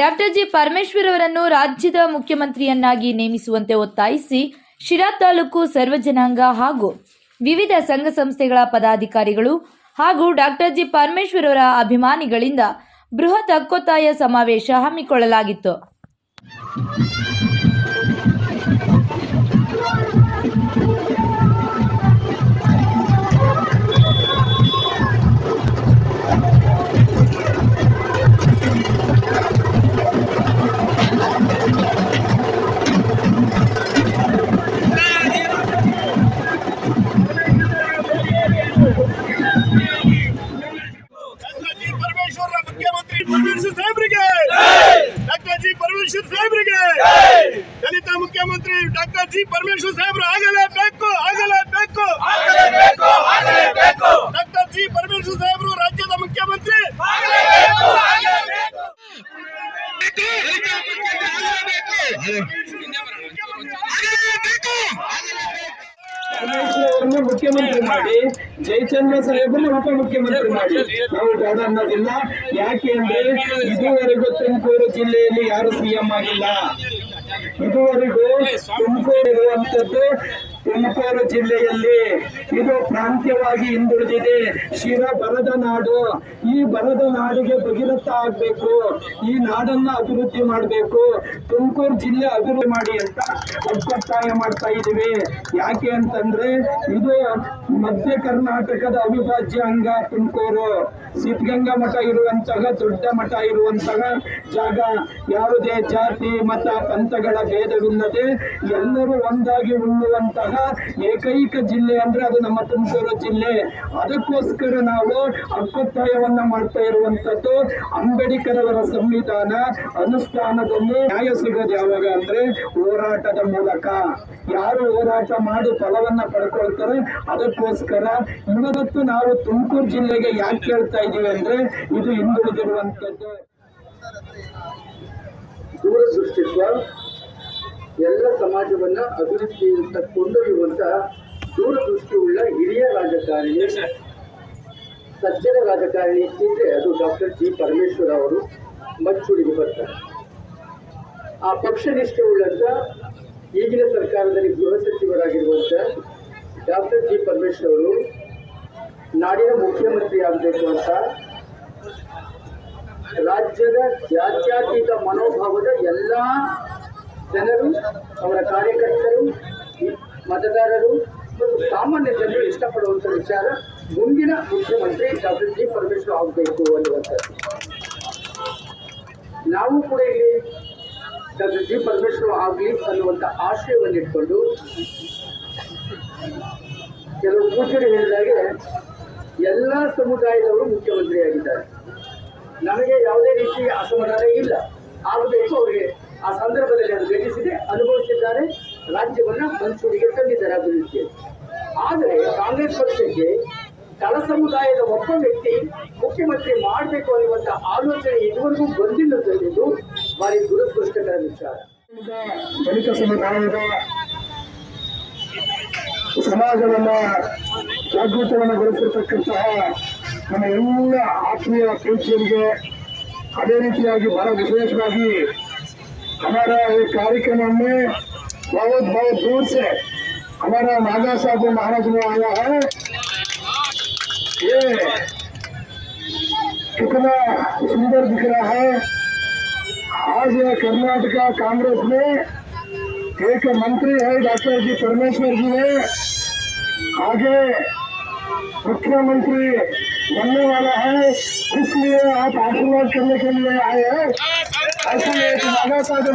Doctor G Parameshwar ಅವರನ್ನು ರಾಜ್ಯದ ಮುಖ್ಯಮಂತ್ರಿಯನ್ನಾಗಿ ನೇಮಿಸುವಂತೆ ಒತ್ತಾಯಿಸಿ ಶಿರಾ ತಾಲೂಕು ಸರ್ವಜನಾಂಗ ಹಾಗೂ ವಿವಿಧ ಸಂಘ ಸಂಸ್ಥೆಗಳ ಪದಾಧಿಕಾರಿಗಳು ಹಾಗೂ ಡಾಕ್ಟರ್ ಜಿ ಪರಮೇಶ್ವರ್ ಅವರ ಅಭಿಮಾನಿಗಳಿಂದ ಬೃಹತ್ ಹಕ್ಕೊತ್ತಾಯ ಸಮಾವೇಶ ಹಮ್ಮಿಕೊಳ್ಳಲಾಗಿತ್ತು. ಪರಮೇಶ್ವರ್ ಸಾಹೇಬ್ರಿಗೆ ಡಾಕ್ಟರ್ ಜಿ ಪರಮೇಶ್ವರ್ ಸಾಹೇಬ್ರಿಗೆ ದಲಿತ ಮುಖ್ಯಮಂತ್ರಿ ಡಾಕ್ಟರ್ ಜಿ ಪರಮೇಶ್ವರ್ ಸಾಹೇಬ್ರು ಆಗಲೇಬೇಕು ಆಗಲೇಬೇಕು ಡಾಕ್ಟರ್ ಜಿ ಪರಮೇಶ್ವರ್ ಸಾಹೇಬ್ರು ರಾಜ್ಯದ ಮುಖ್ಯಮಂತ್ರಿ ಪರಮೇಶ್ವರವರನ್ನು ಮುಖ್ಯಮಂತ್ರಿ ಮಾಡಿ ಜಯಚಂದ್ರ ಉಪ ಮುಖ್ಯಮಂತ್ರಿ ಮಾಡಿ. ನಾವು ಬೇಡ ಅನ್ನೋದಿಲ್ಲ. ಯಾಕೆ ಅಂದ್ರೆ ಇದುವರೆಗೂ ತುಮಕೂರು ಜಿಲ್ಲೆಯಲ್ಲಿ ಯಾರು ಸಿಎಂ ಆಗಿಲ್ಲ. ಇದುವರೆಗೂ ತುಮಕೂರು ಇರುವಂತದ್ದು ತುಮಕೂರು ಜಿಲ್ಲೆಯಲ್ಲಿ ಇದು ಪ್ರಾಂತ್ಯವಾಗಿ ಹಿಂದುಳಿದಿದೆ. ಶಿರ ಬರದ ನಾಡು. ಈ ಬರದ ನಾಡಿಗೆ ಭಗೀರಥ ಆಗ್ಬೇಕು. ಈ ನಾಡನ್ನ ಅಭಿವೃದ್ಧಿ ಮಾಡಬೇಕು. ತುಮಕೂರು ಜಿಲ್ಲೆ ಅಭಿವೃದ್ಧಿ ಮಾಡಿ ಅಂತ ಒತ್ತಾಯ ಮಾಡ್ತಾ ಇದ್ದೀವಿ. ಯಾಕೆ ಅಂತಂದ್ರೆ ಇದು ಮಧ್ಯ ಕರ್ನಾಟಕದ ಅವಿಭಾಜ್ಯ ಅಂಗ ತುಮಕೂರು. ಸಿದ್ಧಗಂಗಾ ಮಠ ಇರುವಂತಹ, ದೊಡ್ಡ ಮಠ ಇರುವಂತಹ ಜಾಗ. ಯಾವುದೇ ಜಾತಿ, ಮತ, ಪಂಥಗಳ ಭೇದವಿಲ್ಲದೆ ಎಲ್ಲರೂ ಒಂದಾಗಿ ಉಣ್ಣುವಂತಹ ಏಕೈಕ ಜಿಲ್ಲೆ ಅಂದ್ರೆ ಅದು ನಮ್ಮ ತುಮಕೂರು ಜಿಲ್ಲೆ. ಅದಕ್ಕೋಸ್ಕರ ನಾವು ಹಕ್ಕೊತ್ತಾಯವನ್ನ ಮಾಡ್ತಾ ಇರುವಂತದ್ದು ಅಂಬೇಡ್ಕರ್ ಅವರ ಸಂವಿಧಾನ ಅನುಷ್ಠಾನದಲ್ಲಿ ನ್ಯಾಯ ಸಿಗೋದು ಯಾವಾಗ ಅಂದ್ರೆ ಹೋರಾಟದ ಮೂಲಕ. ಯಾರು ಹೋರಾಟ ಮಾಡಿ ಫಲವನ್ನ ಪಡ್ಕೊಳ್ತಾರೆ, ಅದಕ್ಕೋಸ್ಕರ ಇವತ್ತು ನಾವು ತುಮಕೂರು ಜಿಲ್ಲೆಗೆ ಯಾಕೆ ಹೇಳ್ತಾ ಇದೀವಿ ಅಂದ್ರೆ ಇದು ಹಿಂದುಳಿದಿರುವಂತದ್ದು ದೂರ ಎಲ್ಲ ಸಮಾಜವನ್ನ ಅಭಿವೃದ್ಧಿಯತ್ತ ಕೊಂಡೊಯ್ಯುವಂತ ದೂರದೃಷ್ಟಿಯುಳ್ಳ ಹಿರಿಯ ರಾಜಕಾರಣಿ ಸಜ್ಜನ ರಾಜಕಾರಣಿ ಇದ್ರೆ ಅದು ಡಾಕ್ಟರ್ ಜಿ ಪರಮೇಶ್ವರ ಅವರು ಮಚ್ಚೂರಿಗೆ ಬರ್ತಾರೆ. ಆ ಪಕ್ಷ ನಿಷ್ಠೆ ಉಳ್ಳಂತ ಈಗಿನ ಸರ್ಕಾರದಲ್ಲಿ ಗೃಹ ಸಚಿವರಾಗಿರುವಂತ ಡಾಕ್ಟರ್ ಜಿ ಪರಮೇಶ್ವರ್ ಅವರು ನಾಡಿನ ಮುಖ್ಯಮಂತ್ರಿ ಆಗಬೇಕು ಅಂತ ರಾಜ್ಯದ ಜಾತ್ಯಾತೀತ ಮನೋಭಾವದ ಎಲ್ಲ ಜನರು, ಅವರ ಕಾರ್ಯಕರ್ತರು ಮತದಾರರು ಮತ್ತು ಸಾಮಾನ್ಯ ಜನರು ಇಷ್ಟಪಡುವಂಥ ವಿಚಾರ ಮುಂದಿನ ಮುಖ್ಯಮಂತ್ರಿ ಡಾಕ್ಟರ್ ಜಿ ಪರಮೇಶ್ವರ್ ಆಗಬೇಕು ಅನ್ನುವಂಥ ನಾವು ಕೂಡ ಇಲ್ಲಿ ಡಾಕ್ಟರ್ ಜಿ ಪರಮೇಶ್ವರ್ ಆಗಲಿ ಅನ್ನುವಂಥ ಆಶಯವನ್ನು ಇಟ್ಕೊಂಡು ಕೆಲವು ಪೂಜರು ಹೇಳಿದಾಗೆ ಎಲ್ಲ ಸಮುದಾಯದವರು ಮುಖ್ಯಮಂತ್ರಿಯಾಗಿದ್ದಾರೆ. ನಮಗೆ ಯಾವುದೇ ರೀತಿ ಅಸಮಾಧಾನ ಇಲ್ಲ. ಆಗಬೇಕು ಅವರಿಗೆ ಆ ಸಂದರ್ಭದಲ್ಲಿ ಅದು ಘಟಿಸಿದೆ, ಅನುಭವಿಸಿದ್ದಾರೆ, ರಾಜ್ಯವನ್ನು ಮಂಚೂರಿಗೆ ತಂದಿದ್ದಾರೆ ಅಭಿವೃದ್ಧಿ. ಆದರೆ ಕಾಂಗ್ರೆಸ್ ಪಕ್ಷಕ್ಕೆ ತಳ ಸಮುದಾಯದ ಒಬ್ಬ ವ್ಯಕ್ತಿ ಮುಖ್ಯಮಂತ್ರಿ ಮಾಡಬೇಕು ಅನ್ನುವಂಥ ಆಲೋಚನೆ ಇದುವರೆಗೂ ಬಂದಿಲ್ಲದಿರುವುದು ಭಾರಿ ದುರದೃಷ್ಟಕರ ವಿಚಾರ. ದಲಿತ ಸಮುದಾಯದ ಸಮಾಜವನ್ನ ಜಾಗೃತವನ್ನಗೊಳಿಸಿರ್ತಕ್ಕಂತಹ ನಮ್ಮ ಎಲ್ಲ ಆತ್ಮೀಯ ಪ್ರೀತಿಯರಿಗೆ ಅದೇ ರೀತಿಯಾಗಿ ಬಹಳ ವಿಶೇಷವಾಗಿ हमारा ये कार्यक्रम में बहुत बहुत दूर से हमारा नागा साहब महाराज में आया है। ये कितना सुंदर दिख रहा है। आज ये कर्नाटका कांग्रेस में एक मंत्री है, डॉक्टर जी परमेश्वर जी ने। आगे मुख्यमंत्री बनने वाला है, इसलिए आप आशीर्वाद करने के लिए आए हैं। అసలు నగర సాధు